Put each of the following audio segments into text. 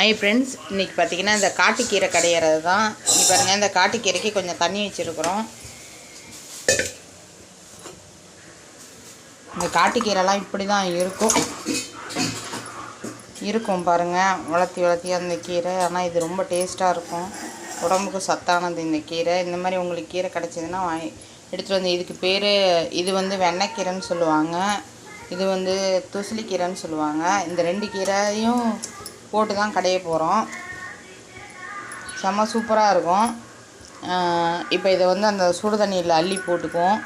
Hi friends இன்றைக்கி பார்த்தீங்கன்னா இந்த காட்டுக்கீரை கடையிறது தான் இங்கே பாருங்கள் இந்த காட்டுக்கீரைக்கு கொஞ்சம் தண்ணி வச்சுருக்குறோம். இந்த காட்டுக்கீரைலாம் இப்படி தான் இருக்கும். இருக்கும் பாருங்கள் வளர்த்தி வளர்த்தி அந்த கீரை. ஆனால் இது ரொம்ப டேஸ்ட்டாக இருக்கும். உடம்புக்கு சத்தானது இந்த கீரை. இந்த மாதிரி உங்களுக்கு கீரை கிடச்சிதுன்னா வாங்கி எடுத்துகிட்டு வந்து இதுக்கு பேர் இது வந்து வெண்ணெய்க்கீரைன்னு சொல்லுவாங்க. இது வந்து துசிலிக்கீரைன்னு சொல்லுவாங்க. இந்த ரெண்டு கீரையும் போட்டு தான் கடைய போகிறோம் செம்ம சூப்பராக இருக்கும். இப்போ இதை வந்து அந்த சுடு தண்ணியில் அள்ளி போட்டுக்குவோம்.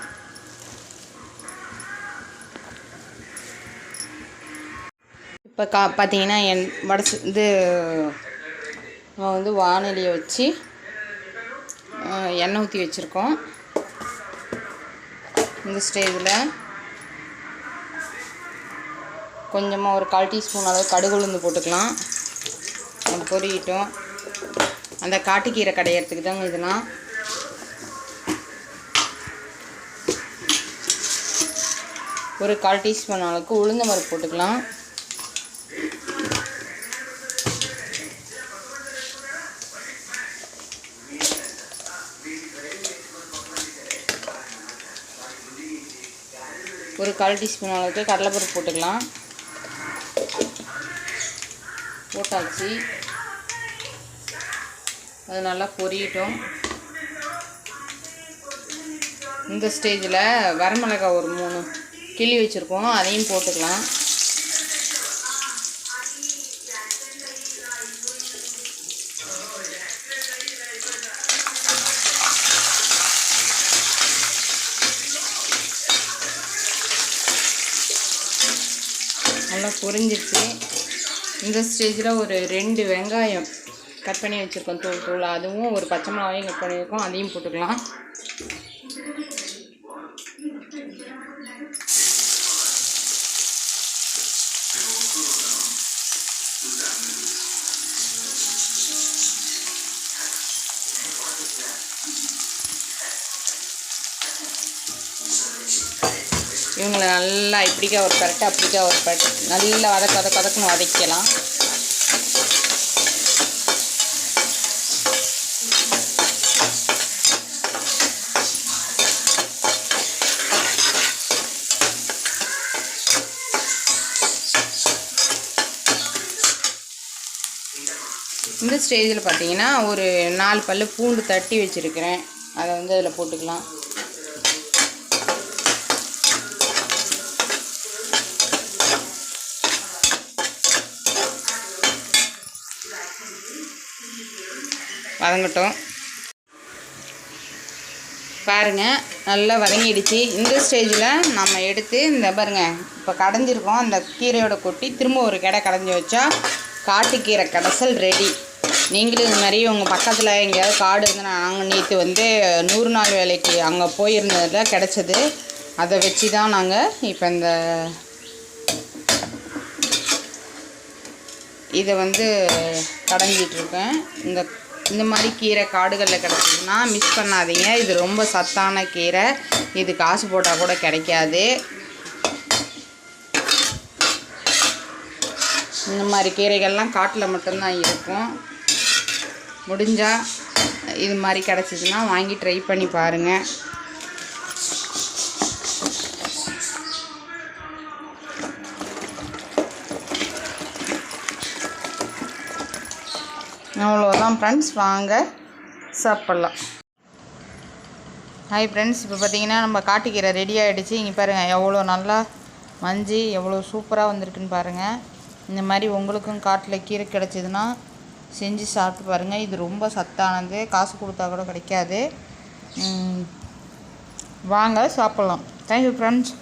இப்போ கா பார்த்தீங்கன்னா என் வடச்சு இது நம்ம வந்து வானொலியை வச்சு எண்ணெய் ஊற்றி வச்சுருக்கோம். இந்த ஸ்டேஜில். கொஞ்சமாக ஒரு கால் டீஸ்பூன் அளவு கடுகு உளுந்து போட்டுக்கலாம். அது பொரியட்டும். அந்த காட்டுக்கீரை கடையிறதுக்கு தாங்க இதெல்லாம். ஒரு கால் டீஸ்பூன் அளவுக்கு உளுந்த பருப்பு போட்டுக்கலாம். ஒரு கால் டீஸ்பூன் அளவுக்கு கடலைப்பருப்பு போட்டுக்கலாம். போட்டாச்சு. அது நல்லா பொரியட்டும். இந்த ஸ்டேஜில் வரமிளகாய் ஒரு மூணு கிளி வச்சுருக்கோம். அதையும் போட்டுக்கலாம். நல்லா பொரிஞ்சிருச்சு. இந்த ஸ்டேஜில் ஒரு ரெண்டு வெங்காயம் கட் பண்ணி வச்சுருக்கோம் தூள் தூள். அதுவும் ஒரு பச்சை மிளகாயும் கட் பண்ணியிருக்கோம். அதையும் போட்டுக்கலாம். இவங்களை நல்லா இப்படிக்கா ஒரு பரட்டு அப்படிக்கா ஒரு பரட்டு. நல்லா வதக்க வதக்க வதக்குன்னு வதக்கலாம் இந்த ஸ்டேஜில் பார்த்தீங்கன்னா ஒரு நாலு பல்லு பூண்டு தட்டி வச்சுருக்கிறேன். அதை வந்து அதில் போட்டுக்கலாம். வதங்கட்டும். பாருங்க நல்லா வதங்கிடுச்சு. இந்த ஸ்டேஜில் நம்ம எடுத்து இந்த பாருங்க இப்போ கடைஞ்சிருக்கோம். அந்த கீரையோட கொட்டி திரும்ப ஒரு கடை கடைஞ்சி வச்சா காட்டுக்கீரை கடைசல் ரெடி நீங்களும் இது மாதிரி உங்கள் பக்கத்தில் எங்கேயாவது காடு இருந்து நாங்கள் நேற்று வந்து நூறு நாள் வேலைக்கு அங்கே போயிருந்ததில் கிடச்சது. அதை வச்சு தான் நாங்கள் இப்போ இந்த இதை வந்து கடைஞ்சிட்ருக்கேன் இந்த இந்த மாதிரி கீரை காடுகளில் கிடச்சிதுன்னா மிஸ் பண்ணாதீங்க. இது ரொம்ப சத்தான கீரை. இது காசு போட்டால் கூட கிடைக்காது. இந்த மாதிரி கீரைகள்லாம் காட்டில் மட்டும்தான் இருக்கும். முடிஞ்சால் இது மாதிரி கிடச்சிச்சின்னா வாங்கி ட்ரை பண்ணி பாருங்கள் அவ்வளோதான் ஃப்ரெண்ட்ஸ் வாங்க சாப்பிட்லாம். ஹாய் ஃப்ரெண்ட்ஸ் இப்போ பார்த்தீங்கன்னா நம்ம காட்டுக்கீரை ரெடி ஆகிடுச்சு இங்கே பாருங்கள் எவ்வளோ நல்லா மஞ்சி எவ்வளோ சூப்பராக வந்திருக்குன்னு பாருங்கள் இந்த மாதிரி உங்களுக்கும் காட்டில் கீரை கிடச்சிதுன்னா செஞ்சு சாப்பிட்டு பாருங்கள் இது ரொம்ப சத்தானது. காசு கொடுத்தா கூட கிடைக்காது. வாங்க சாப்பிட்லாம். Thank you friends